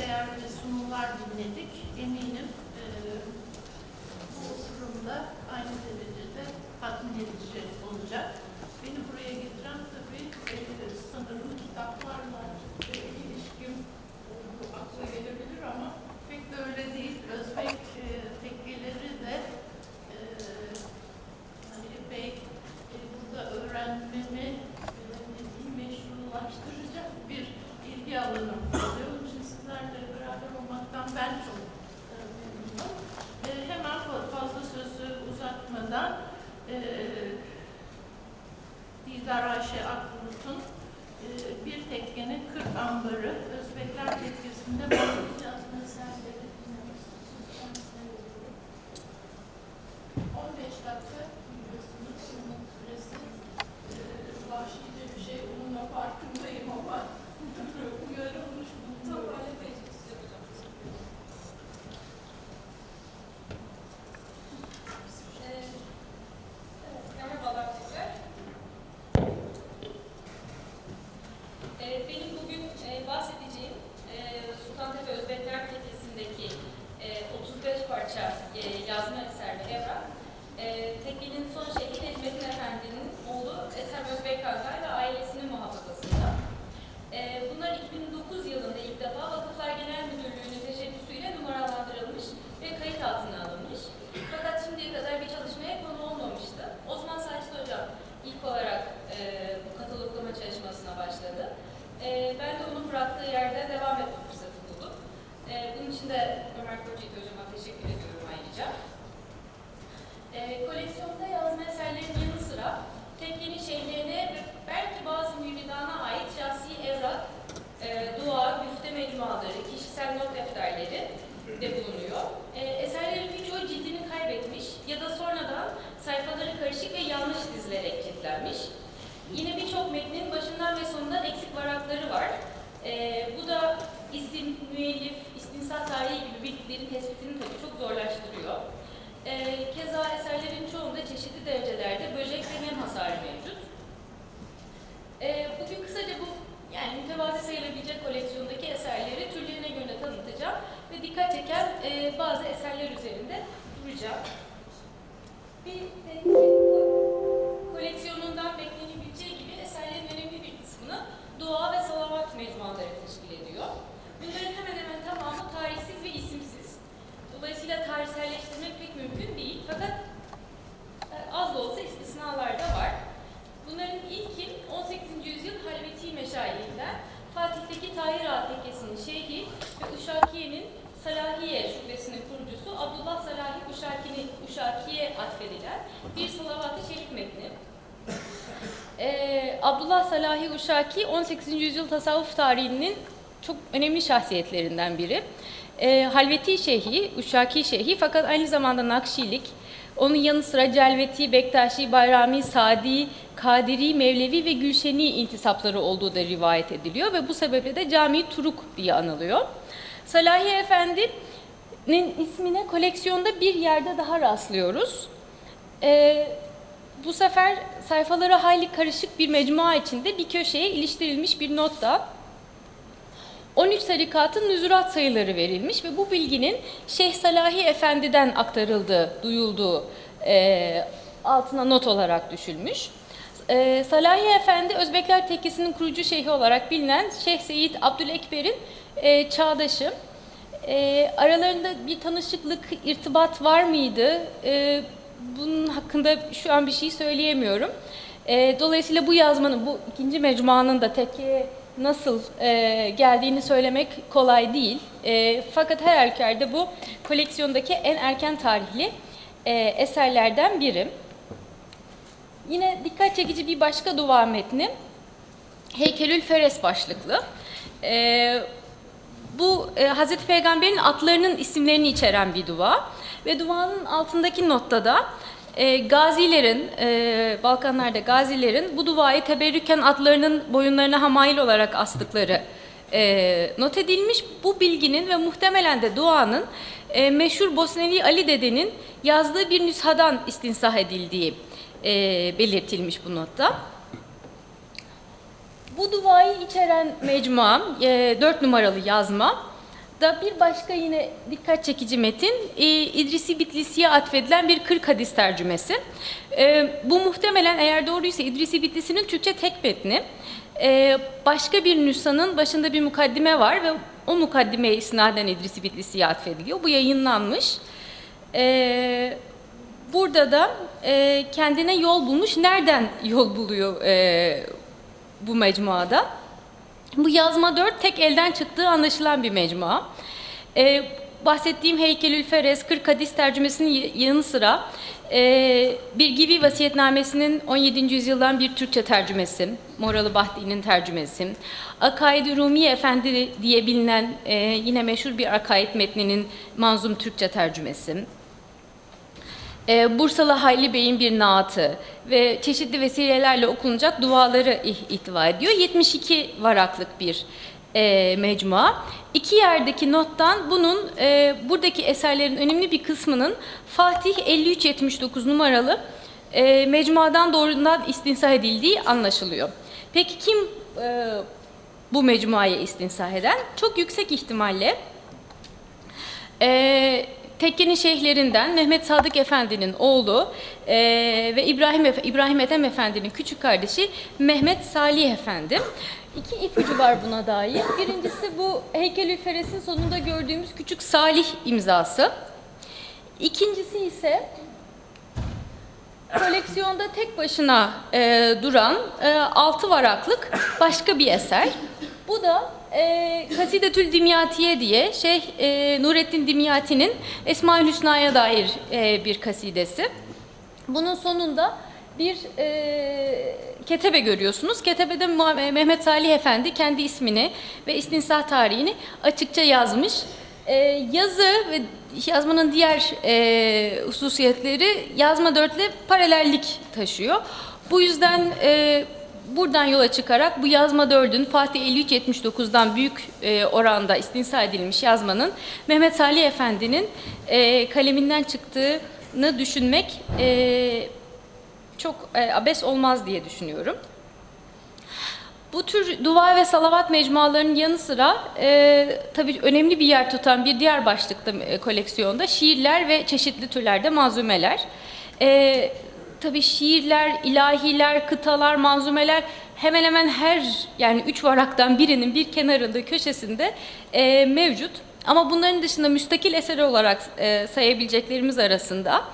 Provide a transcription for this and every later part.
değerli sunumlar dinledik. Eminim e, bu oturumda aynı derecede tatmin edici olacak. Beni buraya getiren tabii e, sanırım kitaplarla e, ilişkim olduğu akla gelebilir ama pek de öyle değil. Özbek e, tekkeleri de e, hani epey e, burada öğrenmemi e, meşrulaştıracak bir ilgi alanım oluyor. Onun için sizlerle beraber olmaktan ben çok e, memnunum. E, hemen fa- fazla sözü uzatmadan e, Didar Ayşe Akbulut'un e, Bir Tekkenin 40 Ambarı. Özbekler Tekkesi'nde veriyorum. 15 dakika biliyorsunuz sunum süresi e, vahşice bir şey onunla farkındayım ama uyarılmış bulunuyorum. Merhabalar tekrar. Ee, Benim bugün e, bahsedeceğim e, Sultantepe Özbekler Tekkesi'ndeki e, 35 parça e, yazma eserli evrak. E, Tekkenin son şeyhi Necmettin Efendi'nin oğlu Ethem Özbek Kankay ve ailesinin muhafazasında. E, Bunlar 2009 yılında ilk defa Vakıflar Genel Müdürlüğü'nün teşebbüsüyle numaralandırılmış ve kayıt altına alınmış. Fakat şimdiye kadar bir çalışmaya konu olmamıştı. Osman Saçlı Hocam ilk olarak e, bu kataloglama çalışmasına başladı. E, ben de onun bıraktığı yerden devam etme fırsatı buldum. E, bunun için de Ömer Koçyiğit Hocam'a teşekkür ediyorum ayrıca. E, koleksiyonda yazma eserlerin yanı sıra tekkenin şeyhlerine ve belki bazı müridana ait şahsi evrak, e, dua, müfte mecmuaları, kişisel not defterleri de bulunuyor. E, eserlerin birçoğu cildini kaybetmiş ya da sonradan sayfaları karışık ve yanlış dizilerek ciltlenmiş. Yine birçok metnin başından ve sonundan eksik varakları var. E, bu da isim, müellif, istinsah tarihi gibi bilgilerin tespitini tabii çok zorlaştırıyor. E, keza eserlerin çoğunda çeşitli derecelerde böcek ve nem hasarı mevcut. E, bugün kısaca bu yani mütevazi sayılabilecek koleksiyondaki eserleri türlerine göre tanıtacağım ve dikkat çeken e, bazı eserler üzerinde duracağım. Bir ko- koleksiyonundan beklenebileceği gibi eserlerin önemli bir kısmını dua ve salavat mecmuaları teşkil ediyor. Bunların hemen hemen tamamı tarihsiz ve isimsiz. Dolayısıyla tarihselleştirmek pek mümkün değil fakat e, az da olsa istisnalar da var. Bunların ilki 18. yüzyıl Halveti Meşayihinden Fatih'teki Tahir Ağa Tekkesi'nin şeyhi ve Uşakiye'nin Salahiye şubesinin kurucusu Abdullah Salahi Uşaki'nin Uşaki'ye atfedilen bir salavat-ı şerif metni. Ee, Abdullah Salahi Uşaki 18. yüzyıl tasavvuf tarihinin çok önemli şahsiyetlerinden biri. Ee, Halveti Şeyhi, Uşaki Şeyhi fakat aynı zamanda Nakşilik, onun yanı sıra Celveti, Bektaşi, Bayrami, Sadi, Kadiri, Mevlevi ve Gülşeni intisapları olduğu da rivayet ediliyor ve bu sebeple de Cami Turuk diye anılıyor. Salahi Efendi'nin ismine koleksiyonda bir yerde daha rastlıyoruz. Ee, bu sefer sayfaları hayli karışık bir mecmua içinde bir köşeye iliştirilmiş bir notta 13 tarikatın nüzurat sayıları verilmiş ve bu bilginin Şeyh Salahi Efendi'den aktarıldığı, duyulduğu e, altına not olarak düşülmüş. E, Salahi Efendi, Özbekler Tekkesi'nin kurucu şeyhi olarak bilinen Şeyh Seyit Abdülekber'in e, çağdaşı. E, aralarında bir tanışıklık, irtibat var mıydı? E, bunun hakkında şu an bir şey söyleyemiyorum. E, dolayısıyla bu yazmanın, bu ikinci mecmuanın da tekkeye nasıl e, geldiğini söylemek kolay değil. E, fakat her halükarda bu koleksiyondaki en erken tarihli e, eserlerden biri. Yine dikkat çekici bir başka dua metni Heykelül Feres başlıklı. E, bu e, Hazreti Peygamber'in atlarının isimlerini içeren bir dua ve duanın altındaki notta da e, gazilerin, e, Balkanlarda gazilerin bu duayı teberrüken atlarının boyunlarına hamail olarak astıkları e, not edilmiş. Bu bilginin ve muhtemelen de duanın e, meşhur Bosnevi Ali Dede'nin yazdığı bir nüshadan istinsah edildiği e, belirtilmiş bu notta. Bu duayı içeren mecmua, e, 4 numaralı yazma, da bir başka yine dikkat çekici metin e, İdrisi Bitlisi'ye atfedilen bir 40 hadis tercümesi. E, bu muhtemelen eğer doğruysa İdrisi Bitlisi'nin Türkçe tek metni. E, başka bir nüshanın başında bir mukaddime var ve o mukaddimeye isnaden İdrisi Bitlisi'ye atfediliyor. Bu yayınlanmış. Burada da kendine yol bulmuş. Nereden yol buluyor bu mecmuada? Bu yazma 4 tek elden çıktığı anlaşılan bir mecmua. Ee, bahsettiğim Heykelül Ferez 40 hadis tercümesinin yanı sıra e, bir Gibi vasiyetnamesinin 17. yüzyıldan bir Türkçe tercümesi, Moralı Bahti'nin tercümesi, Akaid-i Rumi Efendi diye bilinen e, yine meşhur bir akaid metninin manzum Türkçe tercümesi, e, Bursalı Hayli Bey'in bir naatı ve çeşitli vesilelerle okunacak duaları ih- ihtiva ediyor. 72 varaklık bir e, mecmua. İki yerdeki nottan bunun e, buradaki eserlerin önemli bir kısmının Fatih 5379 numaralı e, mecmuadan doğrudan istinsah edildiği anlaşılıyor. Peki kim e, bu mecmuaya istinsah eden? Çok yüksek ihtimalle ee, Tekke'nin şeyhlerinden Mehmet Sadık Efendi'nin oğlu ee, ve İbrahim Efe- İbrahim Ethem Efendi'nin küçük kardeşi Mehmet Salih Efendi. İki ipucu var buna dair. Birincisi bu heykel Feres'in sonunda gördüğümüz küçük Salih imzası. İkincisi ise koleksiyonda tek başına e, duran e, altı varaklık başka bir eser. Bu da e, Kasidetül Dimyatiye diye şey e, Nurettin Dimyati'nin Esma-ül Hüsna'ya dair e, bir kasidesi. Bunun sonunda bir e, ketebe görüyorsunuz. Ketebede Muha- Mehmet Salih Efendi kendi ismini ve istinsah tarihini açıkça yazmış. E, yazı ve yazmanın diğer e, hususiyetleri yazma dörtle paralellik taşıyor. Bu yüzden e, buradan yola çıkarak bu yazma dördün Fatih 53-79'dan büyük e, oranda istinsah edilmiş yazmanın Mehmet Salih Efendi'nin e, kaleminden çıktığını düşünmek e, çok e, abes olmaz diye düşünüyorum. Bu tür dua ve salavat mecmualarının yanı sıra e, tabii önemli bir yer tutan bir diğer başlıkta e, koleksiyonda şiirler ve çeşitli türlerde manzumeler. E, tabii şiirler, ilahiler, kıtalar, manzumeler hemen hemen her yani üç varaktan birinin bir kenarında, köşesinde e, mevcut. Ama bunların dışında müstakil eseri olarak e, sayabileceklerimiz arasında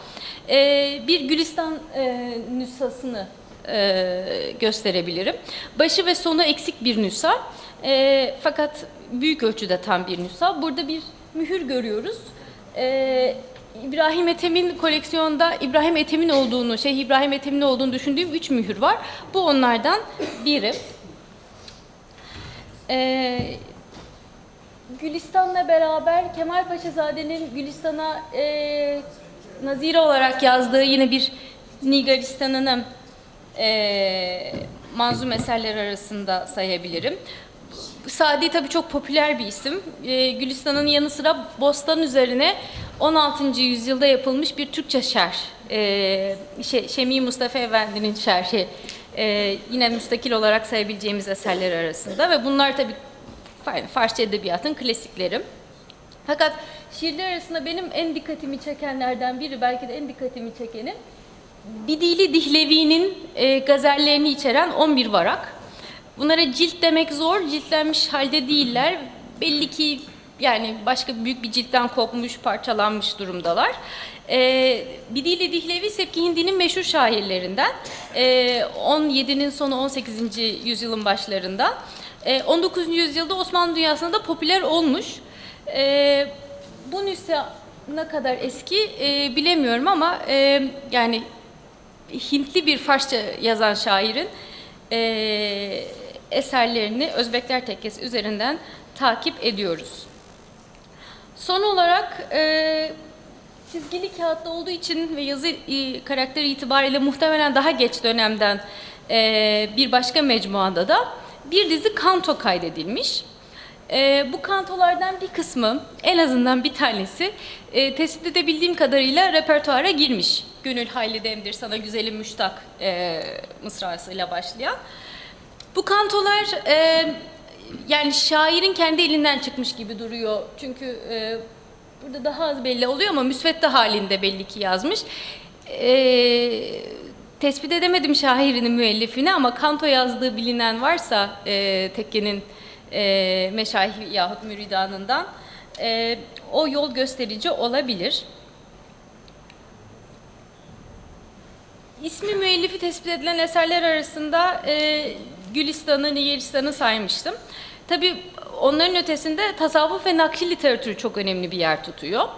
e, bir Gülistan e, nüshasını e, gösterebilirim. Başı ve sonu eksik bir nüsa e, fakat büyük ölçüde tam bir nüsa. Burada bir mühür görüyoruz. E, İbrahim Ethem'in koleksiyonda İbrahim Ethem'in olduğunu, Şeyh İbrahim Ethem'in olduğunu düşündüğüm üç mühür var. Bu onlardan biri. E, Gülistan'la beraber Kemal Paşazade'nin Gülistan'a e, nazire olarak yazdığı yine bir Nigaristan'ını e, manzum eserler arasında sayabilirim. Sadi tabii çok popüler bir isim. E, Gülistan'ın yanı sıra Bostan üzerine 16. yüzyılda yapılmış bir Türkçe şerh. E, şey, Şemii Mustafa Efendi'nin şerhi. E, yine müstakil olarak sayabileceğimiz eserler arasında ve bunlar tabii Fa- Farsça edebiyatın klasikleri. Fakat şiirler arasında benim en dikkatimi çekenlerden biri, belki de en dikkatimi çekeni, Bidili Dihlevi'nin e, gazellerini içeren 11 varak. Bunlara cilt demek zor, ciltlenmiş halde değiller. Belli ki yani başka büyük bir ciltten kopmuş, parçalanmış durumdalar. E, Bidili Dihlevi Sepki Hindi'nin meşhur şairlerinden. E, 17'nin sonu 18. yüzyılın başlarında. E, 19. yüzyılda Osmanlı dünyasında da popüler olmuş. E, bu nüsha ne kadar eski e, bilemiyorum ama e, yani Hintli bir Farsça yazan şairin e, eserlerini Özbekler Tekkesi üzerinden takip ediyoruz. Son olarak e, çizgili kağıtta olduğu için ve yazı e, karakteri itibariyle muhtemelen daha geç dönemden e, bir başka mecmuada da bir dizi kanto kaydedilmiş. E, bu kantolardan bir kısmı, en azından bir tanesi, e, tespit edebildiğim kadarıyla repertuara girmiş. Gönül hayli demdir sana güzelim müştak e, mısrasıyla başlayan. Bu kantolar e, yani şairin kendi elinden çıkmış gibi duruyor. Çünkü e, burada daha az belli oluyor ama müsvedde halinde belli ki yazmış. E, tespit edemedim şairin müellifini ama kanto yazdığı bilinen varsa e, tekkenin e, meşayih yahut müridanından e, o yol gösterici olabilir. İsmi müellifi tespit edilen eserler arasında e, Gülistan'ı, Nigeristan'ı saymıştım. Tabii onların ötesinde tasavvuf ve nakşi literatürü çok önemli bir yer tutuyor.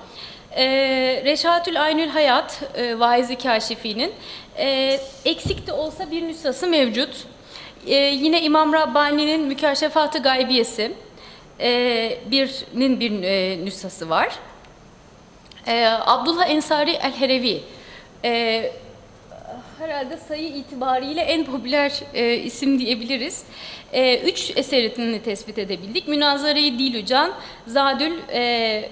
E, Reşatül Aynül Hayat, e, Vaiz-i Kaşifi'nin e, eksik de olsa bir nüshası mevcut. E, yine İmam Rabbani'nin Mükaşefat-ı Gaybiyesi, e, birinin bir e, nüshası var. E, Abdullah Ensari El-Herevi, e, herhalde sayı itibariyle en popüler e, isim diyebiliriz. E, üç eserini tespit edebildik. Münazara-i Dilucan, Zadül e,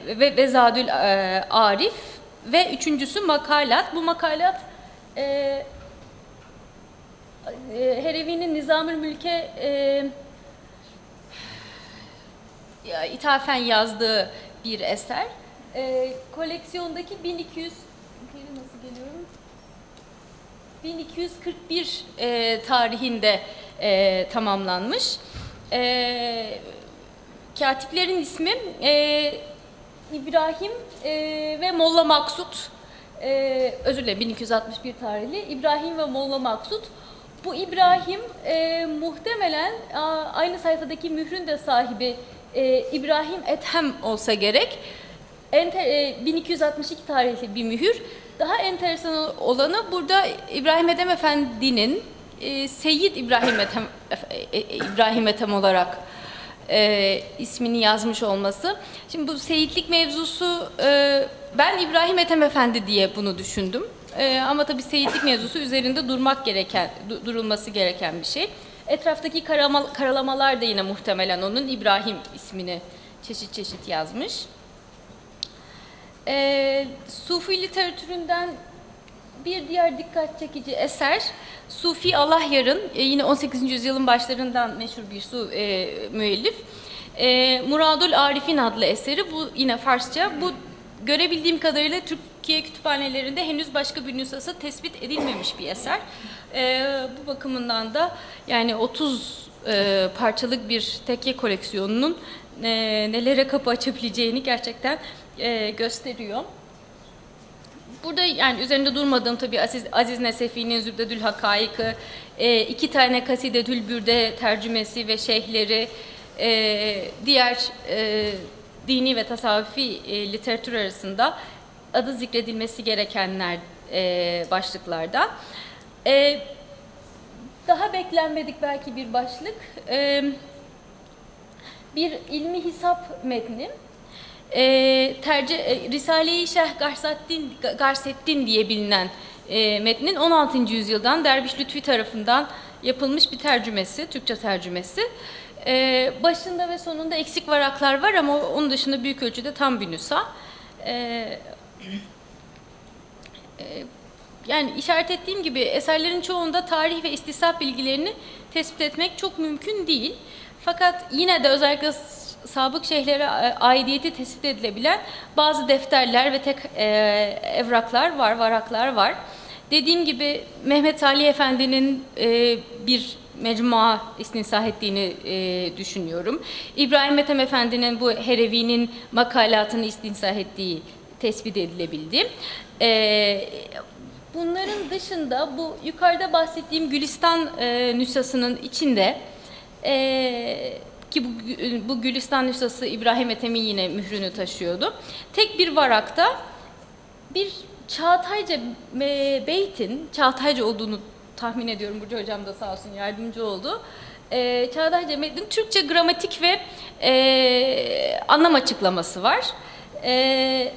ve, ve Zadül e, Arif ve üçüncüsü Makalat. Bu makalat e, e, Herevi'nin Nizamül Mülk'e e, ya, ithafen yazdığı bir eser. E, koleksiyondaki 1200 Geri nasıl geliyorum? 1241 e, tarihinde e, tamamlanmış. E, katiplerin ismi e, İbrahim e, ve Molla Maksut. E, özür dilerim 1261 tarihli İbrahim ve Molla Maksut. Bu İbrahim e, muhtemelen a, aynı sayfadaki mührün de sahibi e, İbrahim Ethem olsa gerek. Ente, e, 1262 tarihli bir mühür. Daha enteresan olanı burada İbrahim Ethem Efendi'nin e, Seyyid İbrahim Ethem, e, e, İbrahim Ethem olarak e, ismini yazmış olması. Şimdi bu seyitlik mevzusu e, ben İbrahim Ethem Efendi diye bunu düşündüm. E, ama tabii seyitlik mevzusu üzerinde durmak gereken, du- durulması gereken bir şey. Etraftaki karama, karalamalar da yine muhtemelen onun İbrahim ismini çeşit çeşit yazmış. Ee, Sufi literatüründen bir diğer dikkat çekici eser Sufi Alahyar'ın e, yine 18. yüzyılın başlarından meşhur bir su e, müellif e, Muradul Arif'in adlı eseri bu yine Farsça bu görebildiğim kadarıyla Türkiye kütüphanelerinde henüz başka bir nüshası tespit edilmemiş bir eser. E, bu bakımından da yani 30 e, parçalık bir tekke koleksiyonunun e, nelere kapı açabileceğini gerçekten e, gösteriyor. Burada yani üzerinde durmadığım tabii Aziz, Aziz Nesefi'nin Zübdedül Hakaik'ı, e, iki tane Kasidetül Bürde tercümesi ve şeyhleri, e, diğer e, dini ve tasavvufi e, literatür arasında adı zikredilmesi gerekenler e, başlıklarda. E, daha beklenmedik belki bir başlık. E, bir ilmi hesap metni. E, tercih, Risale-i Şeyh Garsettin, Garsettin diye bilinen e, metnin 16. yüzyıldan Derviş Lütfi tarafından yapılmış bir tercümesi, Türkçe tercümesi. E, başında ve sonunda eksik varaklar var ama onun dışında büyük ölçüde tam bir nüsa. E, e, yani işaret ettiğim gibi eserlerin çoğunda tarih ve istisap bilgilerini tespit etmek çok mümkün değil. Fakat yine de özellikle sabık şeyhlere e, aidiyeti tespit edilebilen bazı defterler ve tek e, evraklar var, varaklar var. Dediğim gibi Mehmet Salih Efendi'nin e, bir mecmua istisah ettiğini e, düşünüyorum. İbrahim Ethem Efendi'nin bu Herevi'nin makalatını istisah ettiği tespit edilebildi. E, bunların dışında bu yukarıda bahsettiğim Gülistan e, nüshasının içinde e, ki bu, bu Gülistan nüshası İbrahim Ethem'in yine mührünü taşıyordu. Tek bir varakta bir Çağatayca beytin, Çağatayca olduğunu tahmin ediyorum. Burcu Hocam da sağ olsun yardımcı oldu. E, Çağatayca metnin Türkçe gramatik ve e, anlam açıklaması var. E,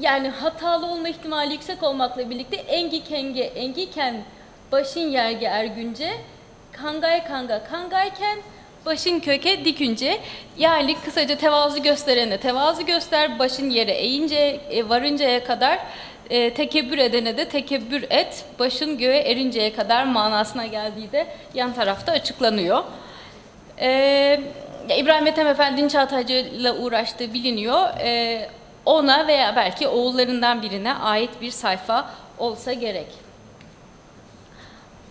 yani hatalı olma ihtimali yüksek olmakla birlikte engi kenge engiken başın yerge ergünce kangay kanga kangayken başın köke dikünce yani kısaca tevazu gösterene tevazu göster başın yere eğince e, varıncaya kadar e, tekebbür edene de tekebbür et başın göğe erinceye kadar manasına geldiği de yan tarafta açıklanıyor. Ee, İbrahim Ethem Efendi'nin Çağataycı'yla uğraştığı biliniyor. Ee, ona veya belki oğullarından birine ait bir sayfa olsa gerek.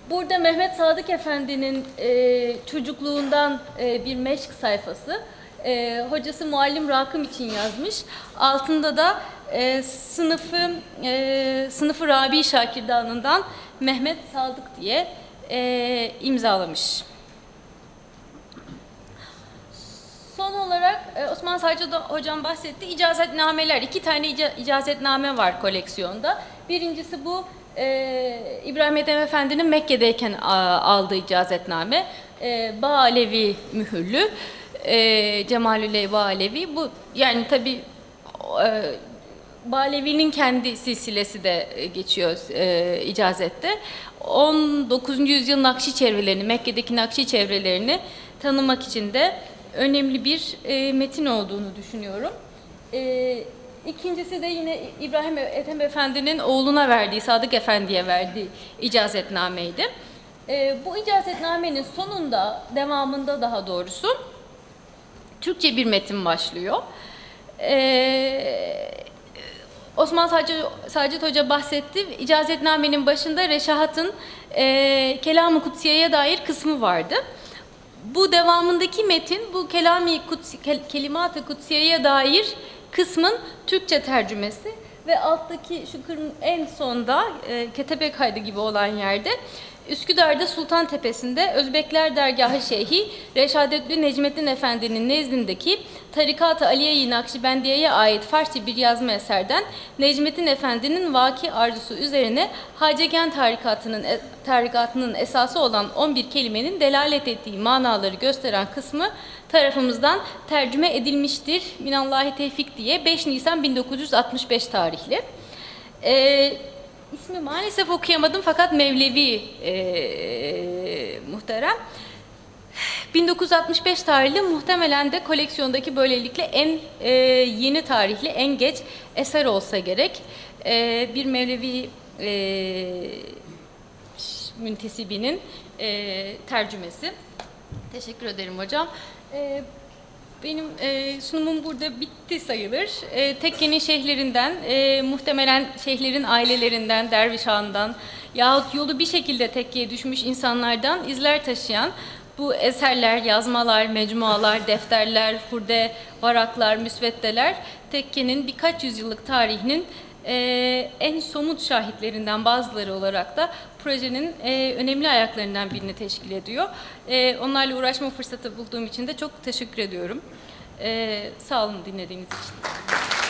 Burada Mehmet Sadık Efendi'nin e, çocukluğundan e, bir meşk sayfası. E, hocası Muallim Rakım için yazmış. Altında da e, sınıfı e, sınıfı Rabi Şakirdanı'ndan Mehmet Sadık diye e, imzalamış. Son olarak e, Osman Saycı hocam bahsetti. İcazetnameler. iki tane ica- icazetname var koleksiyonda. Birincisi bu e, İbrahim Ethem Efendi'nin Mekke'deyken aldığı icazetname. E, Bağalevi mühürlü. E, Cemalüley Bağalevi. Bu yani tabii e, Balevi'nin kendi silsilesi de geçiyor e, icazette. 19. yüzyıl Nakşi çevrelerini, Mekke'deki Nakşi çevrelerini tanımak için de önemli bir e, metin olduğunu düşünüyorum. E, ikincisi de yine İbrahim Ethem Efendi'nin oğluna verdiği, Sadık Efendi'ye verdiği icazetnameydi. E, bu icazetnamenin sonunda, devamında daha doğrusu Türkçe bir metin başlıyor. Ee, Osman Sacit, Sacit Hoca bahsetti. İcazetnamenin başında Reşahat'ın e, Kelam-ı Kutsiye'ye dair kısmı vardı. Bu devamındaki metin bu Kelami Kutsi, Kel- Kelimat-ı Kutsiye'ye dair kısmın Türkçe tercümesi ve alttaki şu kırm en sonda e, ketebe kaydı gibi olan yerde Üsküdar'da Sultan Tepesi'nde Özbekler Dergahı Şeyhi Reşadetli Necmettin Efendi'nin nezdindeki Tarikat-ı Aliye-i Nakşibendiye'ye ait Farsça bir yazma eserden Necmettin Efendi'nin vaki arzusu üzerine Hacegen tarikatının, e, tarikatının esası olan 11 kelimenin delalet ettiği manaları gösteren kısmı tarafımızdan tercüme edilmiştir. Minallahi Tevfik diye 5 Nisan 1965 tarihli. Ee, ismi maalesef okuyamadım fakat Mevlevi ee, muhterem. 1965 tarihli muhtemelen de koleksiyondaki böylelikle en e, yeni tarihli, en geç eser olsa gerek. E, bir Mevlevi e, müntesibinin e, tercümesi. Teşekkür ederim hocam. E, benim e, sunumum burada bitti sayılır. E, tekkenin şeyhlerinden, e, muhtemelen şeyhlerin ailelerinden, derviş ağından yahut yolu bir şekilde tekkeye düşmüş insanlardan izler taşıyan bu eserler, yazmalar, mecmualar, defterler, hurde, varaklar, müsveddeler tekkenin birkaç yüzyıllık tarihinin e, en somut şahitlerinden bazıları olarak da projenin e, önemli ayaklarından birini teşkil ediyor. E, onlarla uğraşma fırsatı bulduğum için de çok teşekkür ediyorum. E, sağ olun dinlediğiniz için.